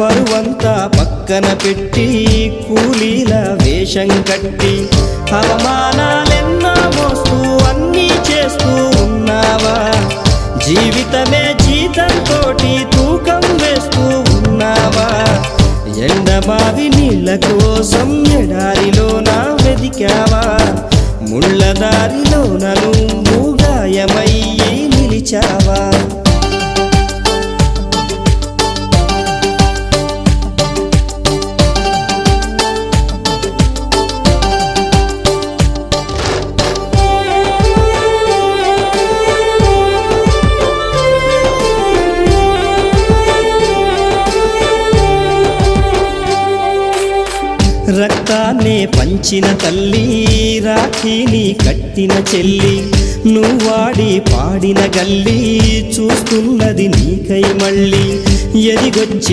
పరువంతా పక్కన పెట్టి కూలీల వేషం కట్టి అవమానాలెన్నో మోస్తూ అన్నీ చేస్తూ ఉన్నావా? జీవితమే జీతంతోటి తూకం వేస్తూ ఉన్నావా? ఎండమావి నీళ్ళ కోసం నా వెదికావా ముళ్ళ దారిలో నువ్వు గాయమయ్యి నిలిచావా? రక్తాన్నే పంచిన తల్లి రాఖీని కట్టిన చెల్లి నువ్వాడి పాడిన గల్లి చూస్తున్నది నీకై మళ్ళీ. ఎదిగొచ్చి